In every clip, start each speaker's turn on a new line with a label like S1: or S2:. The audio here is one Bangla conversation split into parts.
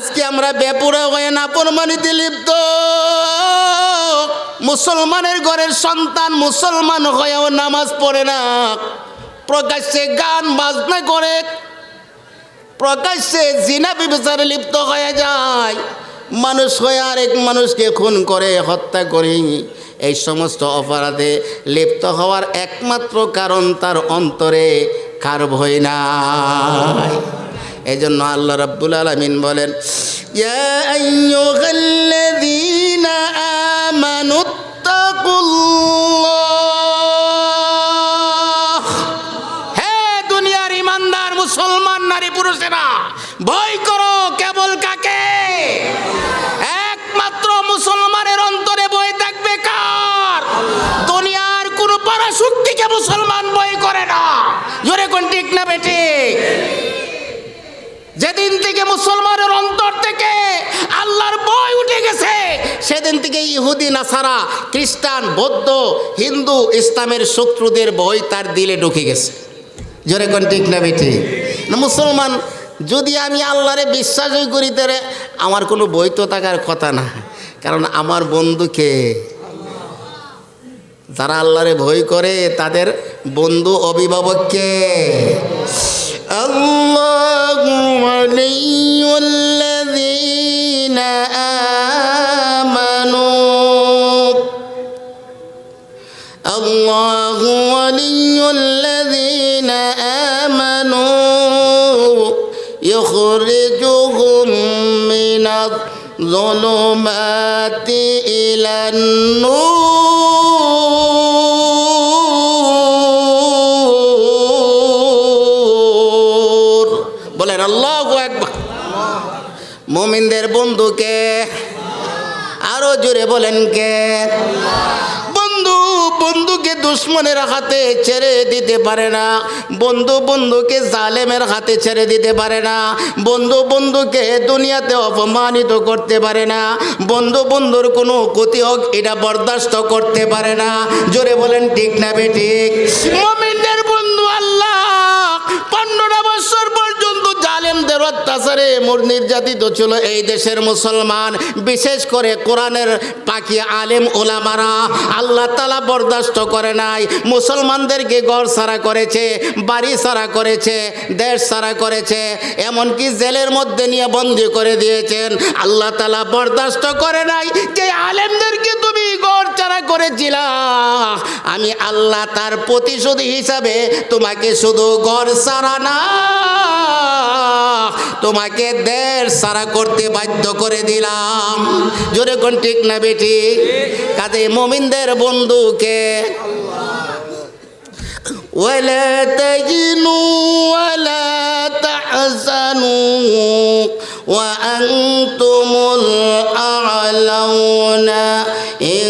S1: আজকে আমরা বেপুরা হয়ে না প্রমাণিতে লিপ্ত। মুসলমানের ঘরের সন্তান মুসলমান হয়েও নামাজ পড়ে না। প্রকাশ্যে গান বাজনা করে। প্রকাশ্যে জিনা বিবেচারে লিপ্ত হয়ে যায়। মানুষ হয়ে আরেক মানুষকে খুন করে, হত্যা করে। এই সমস্ত অপরাধে লিপ্ত হওয়ার একমাত্র কারণ তার অন্তরে কার ভয় নাই। এই জন্য আল্লাহ রাব্বুল আলমিন বলেন হে দুনিয়ার ইমানদার মুসলমান নারী পুরুষেরা ভয় করো কেবল কাকে একমাত্র মুসলমানের অন্তরে বই থাকবে কার দুনিয়ার কোন পরাশক্তিকে মুসলমান বই করে না জোরে কোন ঠিক না বেটি যেদিন থেকে মুসলমানের অন্তর থেকে আল্লাহর বই উঠে গেছে, সেদিন থেকে ইহুদি, নাসারা, খ্রিস্টান, বৌদ্ধ, হিন্দু, ইসলামের শত্রুদের বই তার দিলে ঢুকে গেছে। জোরে কোন ঠিক না না, মুসলমান, যদি আমি আল্লাহরে বিশ্বাসই করি তাহলে আমার কোনো বই তো থাকার কথা না। কারণ আমার বন্ধুকে যারা আল্লাহরে ভয় করে, তাদের বন্ধু অভিভাবককে يخرجهم من الظلمات إلى النور বলেন আল্লাহ একবার মোমিনদের বন্ধুকে আরো জোরে বলেন কে বন্ধু বন্ধুকে দুশ্মনের হাতে ছেড়ে দিতে পারে না। বন্ধু বন্ধুকে জালেমের হাতে ছেড়ে দিতে পারে না। বন্ধু বন্ধুকে দুনিয়াতে অপমানিত করতে পারে না। বন্ধু বন্ধুর কোনো ক্ষতি হোক এটা বরদাস্ত করতে পারে না। জোরে বলেন, ঠিক না মমিনদের বন্ধু অত্যাচারে নির্যাতিত ছিল এই দেশের মুসলমান। বিশেষ করে কোরআনের পাখি আলেম ওলামারা আল্লাহ তালা বরদাস্ত করে নাই। মুসলমানদেরকে ঘর সারা করেছে, বাড়ি সারা করেছে, দেশ সারা করেছে, এমনকি জেলের মধ্যে নিয়ে বন্দি করে দিয়েছেন। আল্লাহ তালা বরদাস্ত করে নাই যে আলেমদেরকে তুমি ঘর চারা করেছিলা। আমি আল্লাহ তার প্রতিশোধ হিসাবে তোমাকে শুধু ঘর সারা না তোমাকে দেড় সারা করতে বাধ্য করে দিলাম জোরে কোন ঠিক না বেটি কাজে মমিনদের বন্ধুকে ولا تهنوا ولا تحزنوا وأنتم الأعلون إن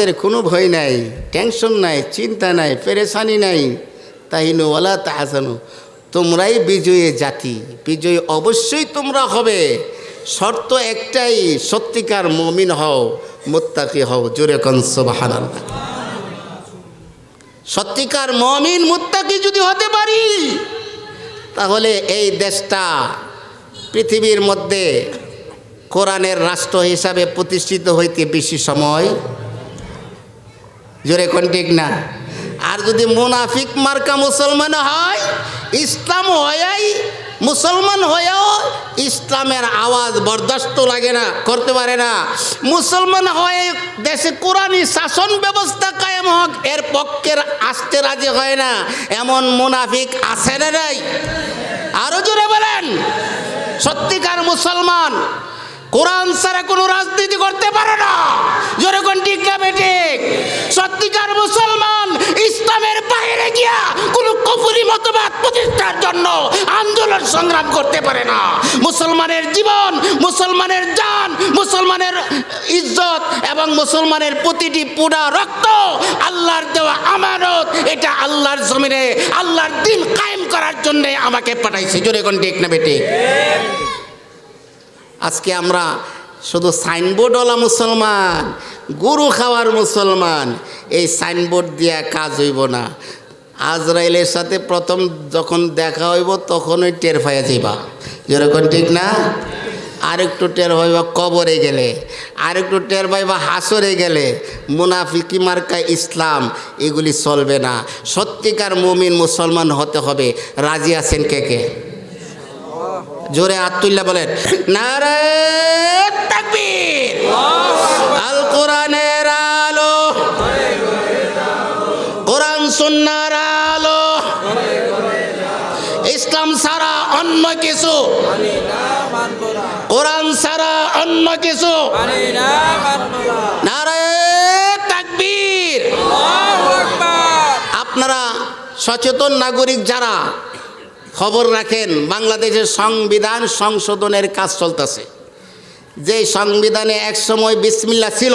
S1: তোমাদের কোনো ভয় নাই টেনশন নাই, চিন্তা নাই, পেরেশানি নাই। তাইনু ওলা তাহাসানু তোমরাই বিজয়ী জাতি। বিজয়ী অবশ্যই তোমরা হবে। শর্ত একটাই, সত্যিকার মমিন হও, মুত্তাকি হও, জোরে কনস বাহান সত্যিকার মমিন, মুত্তাকি যদি হতে পারি, তাহলে এই দেশটা পৃথিবীর মধ্যে কোরআনের রাষ্ট্র হিসাবে প্রতিষ্ঠিত হইতে বেশি সময় জোরে কোন ঠিক না? আর যদি মুনাফিক মার্কা মুসলমান হয়, ইসলাম হয়াই মুসলমান হয়েও ইসলামের আওয়াজ বরদাস্ত লাগে না, করতে পারে না। মুসলমান হয়ে দেশে কোরআনই শাসন ব্যবস্থা কায়েম হোক, এর পক্ষের আসতে রাজি হয় না। এমন মুনাফিক আছে না নাই? আরও জোরে বলেন। সত্যিকার মুসলমান কোরআন ছাড়া কোনো রাজনীতি করতে পারে না। যেরকম ঠিক না বেঠিক সত্যিকার মুসলমান ইসলামের বাইরে গিয়া কোনো কপুরি মতবাদ প্রতিষ্ঠার জন্য আন্দোলন সংগ্রাম করতে পারে না। মুসলমানের জীবন, মুসলমানের জান, মুসলমানের ইজ্জত এবং মুসলমানের প্রতিটি পুরা রক্ত আল্লাহর দেওয়া আমানত, এটা আল্লাহর জমিনে, আল্লাহর দিন কায়েম করার জন্য আমাকে পাঠাইছে। জোরে ঠিক না বেঠিক? আজকে আমরা শুধু সাইনবোর্ডওয়ালা মুসলমান, গুরু খাওয়ার মুসলমান, এই সাইনবোর্ড দিয়া কাজ হইব না। আজরাইলের সাথে প্রথম যখন দেখা হইব, তখনই টের পাইয়া যাইবা। যেরকম ঠিক না? আরেকটু টের পাইবা কবরে গেলে, আরেকটু টের পাইবা হাসরে গেলে, মুনাফিকি মার্কা ইসলাম, এগুলি চলবে না। সত্যিকার মুমিন মুসলমান হতে হবে। রাজি আছেন কে কে? জোরে আত্মুল্লাহ বলেন নারায় তাকবীর। আল কোরআনের আলো, কোরআন সুন্নার আলো। ইসলাম ছাড়া অন্য কিছু, কোরআন ছাড়া অন্য কিছু। নারায় তাকবীর। আপনারা সচেতন নাগরিক যারা খবর রাখেন, বাংলাদেশের সংবিধান সংশোধনের কাজ চলতেছে। যে সংবিধানে একসময় বিসমিল্লা ছিল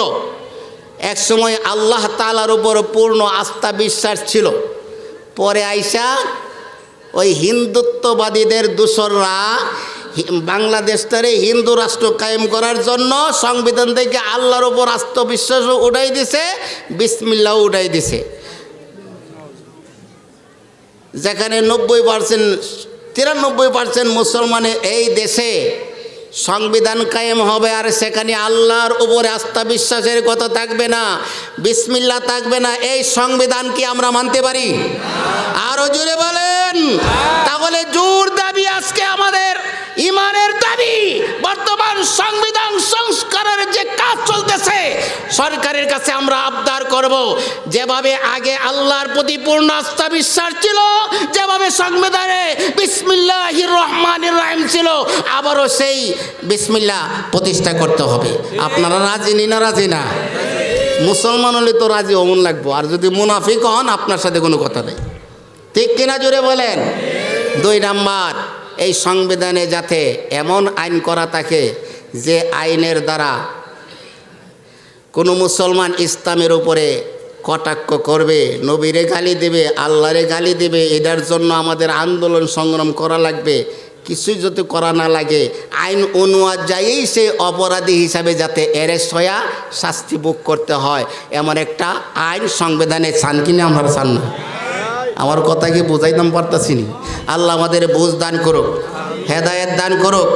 S1: একসময় আল্লাহ তালার উপর পূর্ণ আস্থা বিশ্বাস ছিল। পরে আইসা ওই হিন্দুত্ববাদীদের দূষররা বাংলাদেশটারে হিন্দু রাষ্ট্র কায়েম করার জন্য সংবিধান থেকে আল্লাহর উপর আত্মবিশ্বাসও উঠাই দিছে বিসমিল্লাও উঠাই দিছে। যেখানে নব্বই পার্সেন্ট তিরানব্বই পার্সেন্ট মুসলমানের এই দেশে সংবিধান কায়েম হবে, আর সেখানে আল্লাহর উপরে আস্থা বিশ্বাসের কথা থাকবে না বিসমিল্লা থাকবে না, এই সংবিধান কি আমরা মানতে পারি? আরও জুড়ে বলেন। তাহলে জোর দাবি আজকে আমাদের, ইমানের দাবি। বর্তমান সংবিধান সংস্কারের যে কাজ চলতেছে সরকারের কাছে আমরা আবদার করব, যেভাবে আগে আল্লাহর প্রতি পূর্ণ আস্থা বিশ্বাস ছিল, যেভাবে সংবিধানে বিসমিল্লাহির রহমানির রাহিম ছিল, আবারও সেই বিসমিল্লাহ প্রতিষ্ঠা করতে হবে। আপনারা রাজি নি না রাজি না? মুসলমান হলে তো রাজি অমন লাগবো, আর যদি মুনাফিক হন, আপনার সাথে কোনো কথা নেই। ঠিক কিনা জুড়ে বলেন? দুই নাম্বার, এই সংবিধানে যাতে এমন আইন করা থাকে যে আইনের দ্বারা কোনো মুসলমান ইসলামের উপরে কটাক্ষ করবে, নবীরে গালি দেবে, আল্লাহরে গালি দেবে এটার জন্য আমাদের আন্দোলন সংগ্রাম করা লাগবে, কিছুই যদি করা না লাগে, আইন অনুযায়ী সে অপরাধী হিসাবে যাতে অ্যারেস্ট হইয়া শাস্তি ভোগ করতে হয়। এমন একটা আইন সংবিধানে চান কিনা আমরা চান না। আমার কথা কি বোঝাইতাম পারতাছি নি? আল্লাহ আমাদের বুঝ দান করুক, হেদায়েত দান করুক